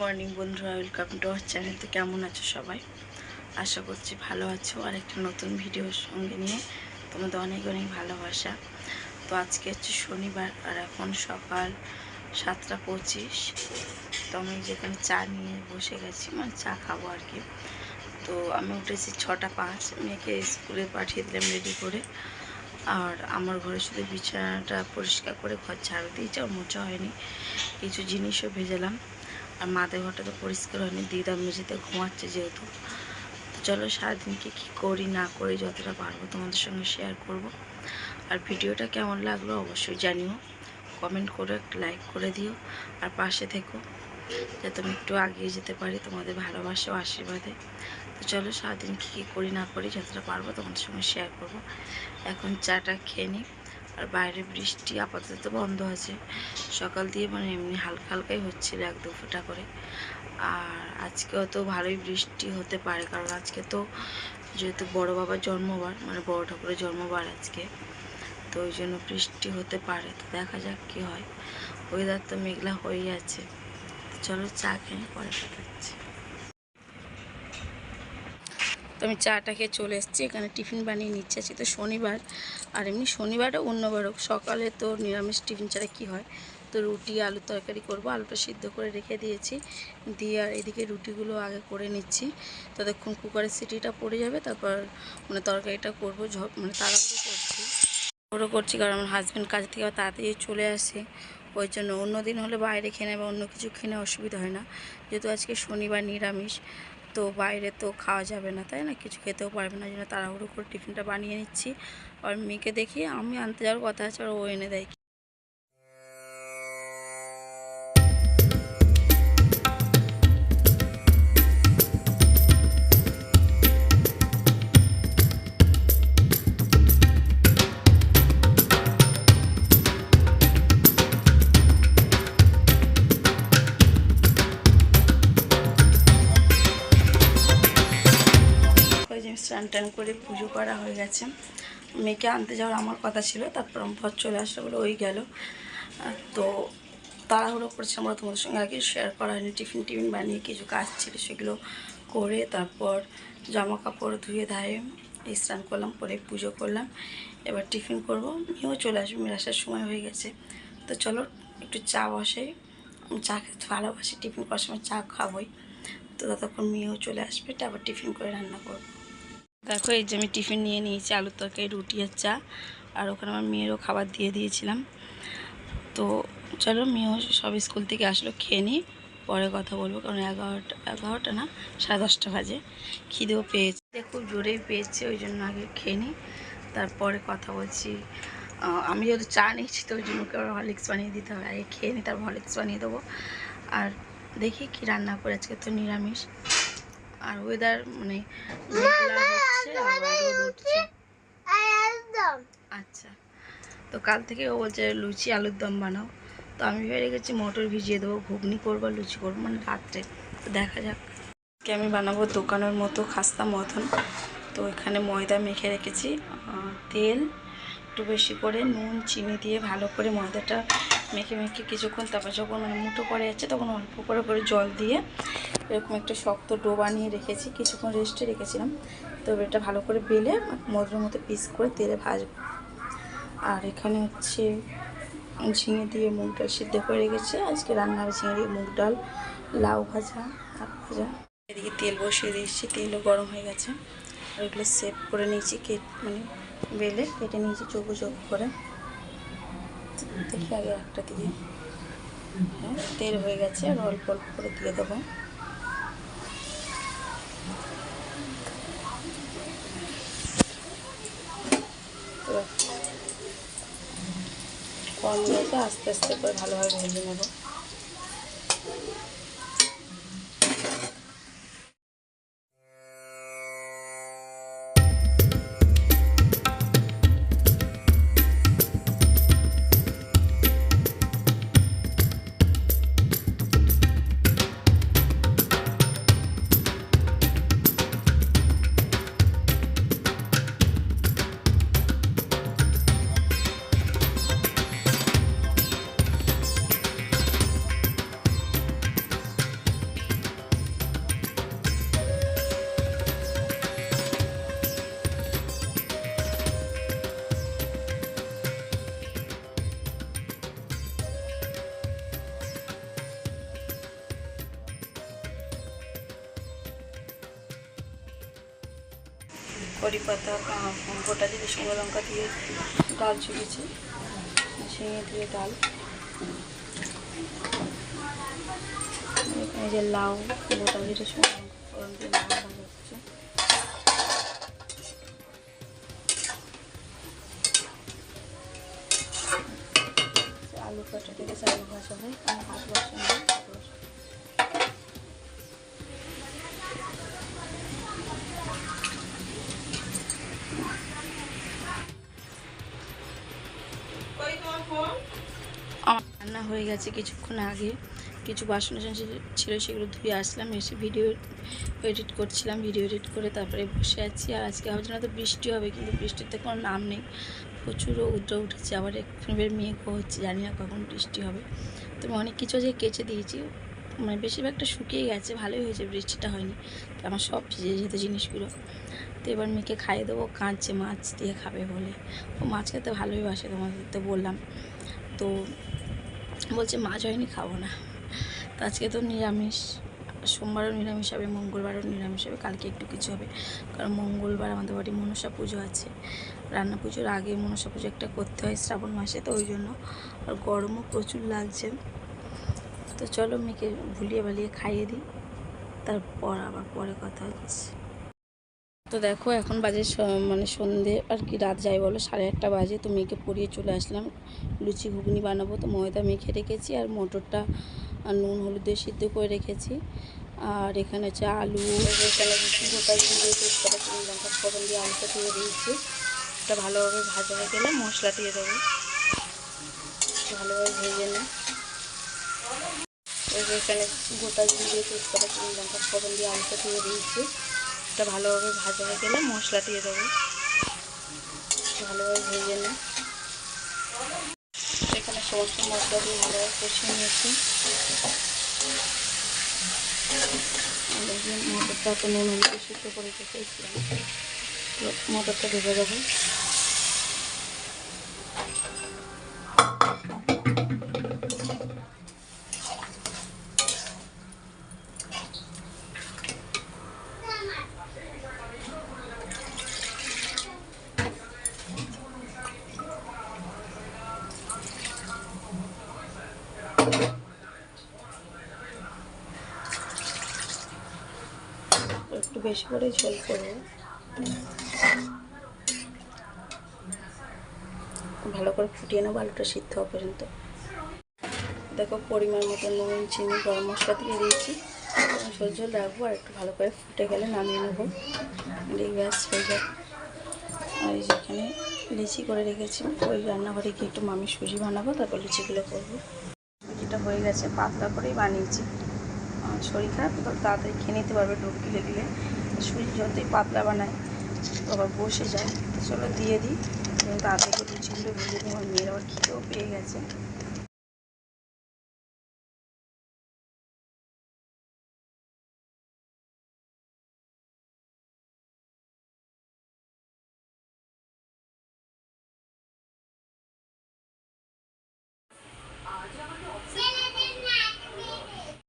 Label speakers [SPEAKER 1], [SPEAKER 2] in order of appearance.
[SPEAKER 1] Morning বন্ধুরা, welcome to our channel. তো কেমন আছো সবাই? আশা করছি ভালো আছো। আর একটা নতুন ভিডিওর সঙ্গে নিয়ে তোমাদের অনেক অনেক ভালোবাসা। তো আজকে হচ্ছে শনিবার আর এখন সকাল সাতটা পঁচিশ। তো আমি যেখানে চা নিয়ে বসে গেছি মানে চা খাব আর কি। তো আমি উঠেছি ছটা পাঁচ। মেয়েকে স্কুলে পাঠিয়ে দিলাম রেডি করে। আর আমার ঘরে শুধু বিছানাটা পরিষ্কার করে ঘর ঝাড়ু দিয়েছে, আর মোছা হয়নি। কিছু জিনিসও ভেজালাম। আর মাদের ঘরটা তো পরিষ্কার হয়নি, দিদা মেঝেতে ঘুমাচ্ছে যেহেতু। তো চলো সারাদিনকে কী করি, না করি যতটা পারব তোমাদের সঙ্গে শেয়ার করব। আর ভিডিওটা কেমন লাগল অবশ্যই জানিও। কমেন্ট করে একটা লাইক করে দিও। আর পাশে থেকো, যাতে আমি একটু আগিয়ে যেতে পারি তোমাদের ভালোবাসা ও আশীর্বাদে। তো চলো সারাদিন কী কী করি, না করি যতটা পারব তোমাদের সঙ্গে শেয়ার করব। এখন চাটা খেয়ে নিই। আর বাইরে বৃষ্টি আপাতত বন্ধ আছে। সকাল দিয়ে মানে এমনি হালকা হালকাই হচ্ছিল এক দু ফোঁটা করে। আর আজকেও তো ভালোই বৃষ্টি হতে পারে, কারণ আজকে তো যেহেতু বড় বাবার জন্মবার মানে বড় ঠাকুরের জন্মবার আজকে, তো ওই জন্য বৃষ্টি হতে পারে। তো দেখা যাক কী হয়। ওয়েদার তো মেঘলা হয়েই আছে। চলো চা খেয়ে পরে দেখাচ্ছি। তো আমি চাটা খেয়ে চলে এসেছি, এখানে টিফিন বানিয়ে নিচ্ছে আছি তো শনিবার। আর এমনি শনিবারও অন্যবার হোক সকালে তো নিরামিষ টিফিন ছাড়া কী হয়? তো রুটি আলু তরকারি করব, আলুটা সিদ্ধ করে রেখে দিয়েছি। দিয়ে আর এদিকে রুটিগুলো আগে করে নিচ্ছি। ততক্ষণ কুকারের সিটিটা পড়ে যাবে, তারপর মানে তরকারিটা করব মানে তাড়াহুড়ো করছি। ওরও করছি কারণ আমার হাজব্যান্ড কাজ থেকে তাড়াতাড়ি চলে আসে। ওই জন্য অন্য দিন হলে বাইরে খেয়ে বা অন্য কিছু খেয়ে অসুবিধা হয় না। যেহেতু আজকে শনিবার নিরামিষ তো বাইরে তো খাওয়া যাবে না, তাই না? কিছু খেতেও পারবে না। জন্য তাড়াহুড়ো করে টিফিনটা বানিয়ে নিচ্ছি। আর মেয়েকে দেখি আমি আনতে যাওয়ার কথা আছে, আর ও এনে দেয়। টান করে পুজো করা হয়ে গেছে। মেয়েকে আনতে যাওয়ার আমার কথা ছিল, তারপর পর চলে আসলো বলে ওই গেল। তো তাড়াহুড়ো করছে আমরা তোমাদের সঙ্গে আগে শেয়ার করা হয়নি, টিফিন টিফিন বানিয়ে কিছু কাজ ছিল সেগুলো করে তারপর জামা কাপড় ধুয়ে ধায়ে স্নান করলাম, পরে পুজো করলাম। এবার টিফিন করব, মেয়েও চলে আসবে, মেয়ের আসার সময় হয়ে গেছে। তো চলো একটু চা বসে, চা খেতে ভালোবাসি, টিফিন করার সময় চা খাবোই। তো ততক্ষণ মেয়েও চলে আসবে, তারপর টিফিন করে রান্না করব। দেখো এই যে আমি টিফিন নিয়ে নিয়েছি, আলুর তরকারি, রুটি আর চা। আর ওখানে আমার মেয়েরও খাবার দিয়ে দিয়েছিলাম। তো চলো মেয়েও সব স্কুল থেকে আসলো, খেয়ে নিই, পরে কথা বলব, কারণ এগারোটা এগারোটা না, সাড়ে দশটা বাজে। খিদেও পেয়েছে। খুব জোরেই পেয়েছে, ওই জন্য আগে খেয়ে নিই, তারপরে কথা বলছি। আমি যেহেতু চা নিচ্ছি, তো ওই জন্য ওকে আবার হরলিক্স বানিয়ে দিতে হবে। আগে খেয়ে নিই, তারপর হরলিক্স বানিয়ে দেবো। আর দেখি কি রান্না করে, আজকে তো নিরামিষ। আর ওয়েদার মানে হচ্ছে আচ্ছা তো কাল থেকে ও বলছে লুচি আলুর দম বানাও। তো আমি ভেবে রেখেছি মটর ভিজিয়ে দেবো ঘুগনি করব লুচি করব। মানে রাত্রে তো দেখা যাক। আজকে আমি বানাবো দোকানের মতো খাস্তা মতন। তো এখানে ময়দা মেখে রেখেছি তেল একটু বেশি করে নুন চিনি দিয়ে ভালো করে ময়দাটা মেখে মেখে কিছুক্ষণ তারপর যখন মানে মুঠো পড়ে যাচ্ছে তখন অল্প করে করে জল দিয়ে এরকম একটা শক্ত ডো বানিয়ে রেখেছি, কিছুক্ষণ রেস্টে রেখেছিলাম। তো এটা ভালো করে বেলে মধুর মতো পিস করে তেলে ভাজবো। আর এখানে হচ্ছে ঝিঙে দিয়ে মুগ ডাল সিদ্ধ করে রেখেছি। আজকে রান্না হবে ঝিঙে দিয়ে মুগ ডাল, লাউ ভাজা, আখ ভাজা। এদিকে তেল বসিয়ে দিয়েছি, তেলও গরম হয়ে গেছে। আর এগুলো সেভ করে নিয়েছি, কেট মানে বেলে কেটে নিয়েছি চৌকো চৌকো করে। দেখি আগে একটা দিয়ে। হ্যাঁ তেল হয়ে গেছে, আর অল্প অল্প করে দিয়ে দেবো তো আস্তে আস্তে করে ভালোভাবে ভেজে নেব। কড়ি পাতা গোটা দিয়ে শুকনো লঙ্কা দিয়ে ডাল চুড়েছি ঝিঙে দিয়ে ডাল এখানে যে লাউ, গোটা দিয়ে আলু কাটা থেকে হয় আর হাত। রান্না হয়ে গেছে কিছুক্ষণ আগে। কিছু বাসন টাসন ছিল সেগুলো ধুয়ে আসলাম, এসে ভিডিও এডিট করছিলাম ভিডিও এডিট করে তারপরে বসে আছি। আর আজকে ভাবছি না তো বৃষ্টি হবে, কিন্তু বৃষ্টিতে কোনো নাম নেই। প্রচুর উদ্র উঠেছে, আবার একটু মেঘও হচ্ছে, জানি না কখন বৃষ্টি হবে। তো অনেক কিছু যে কেচে দিয়েছি। মানে বেশিরভাগটা শুকিয়ে গেছে, ভালোই হয়েছে, বৃষ্টিটা হয়নি। তো আমার সব ভিজে যেত জিনিসগুলো। তো এবার মেয়েকে খাইয়ে দেবো, কাঁদছে, মাছ দিয়ে খাবে বলে। ও মাছ খেতে ভালোই বাসে তোমাদের তো বললাম। তো বলছে মাছ হয়নি খাব না। তো আজকে তো নিরামিষ। সোমবারও নিরামিষ হবে, মঙ্গলবারও নিরামিষ হবে, কালকে একটু কিছু হবে। কারণ মঙ্গলবার আমাদের বাড়ি মনসা পুজো আছে। রান্না পুজোর আগে মনসা পুজো একটা করতে হয় শ্রাবণ মাসে, তো ওই জন্য। আর গরমও প্রচুর লাগছে। তো চলো মেয়েকে ভুলিয়ে বালিয়ে খাইয়ে দিই। তারপর আবার পরে কথা হচ্ছে। তো দেখো, এখন বাজে মানে সন্ধে আর কি, রাত যাই বলো, সাড়ে আটটা বাজে। তো মেয়েকে পরিয়ে চলে আসলাম। লুচি ঘুগনি বানাবো। তো ময়দা মেখে রেখেছি আর মটরটা আর নুন, হলুদ দিয়ে সিদ্ধ করে রেখেছি। আর এখানে হচ্ছে আলু, এখানে গোটা ফোড়ন দিয়ে আলুটা দিয়ে দিয়েছি। এটা ভালোভাবে ভাজা হয়ে গেলে মশলা দিয়ে দেবো। ভালোভাবে ভেজে এই এখানে গোটা জিরে, তেজপাতা, চিনি, লঙ্কা দিয়ে আলুটা দিয়ে দিয়েছি। এটা ভালোভাবে ভাজা হয়ে গেলে মশলা দিয়ে দেবো। ভালোভাবে ভেজে নিই। এখানে সমস্ত মশলা দিয়ে ভালোভাবে কষিয়ে নিয়েছি। মটরটা তো নুন হলুদ সুস্থ করে রেখেছিলাম মটরটা ভেজে দেবো একটু বেশি করে ঝোল করব। ভালো করে ফুটিয়ে নেব আলুটা সিদ্ধ হওয়া পর্যন্ত। দেখো পরিমাণ মতো নুন, চিনি, গরম মশলা দিয়ে দিয়েছি। ঝোল ঝোল রাখব আর একটু ভালো করে ফুটে গেলে নামিয়ে নেব। ব্যাস হয়ে যাবে আর এই যেখানে লিচি করে রেখেছি। ওই রান্নাঘরে গিয়ে একটু মামি সুজি বানাবো, তারপর লিচিগুলো করব। সুজিটা হয়ে গেছে, পাতলা করেই বানিয়েছি। শরীর খারাপ তো তাড়াতাড়ি খেয়ে নিতে পারবে ডুব গিলে। দিলে সুজি যতই পাতলা বানায়। আবার বসে যায়। চলো দিয়ে দিই। এবং একটু লুচিগুলো ভেজে দিই আমার মেয়ের আবার খিদেও পেয়ে গেছে।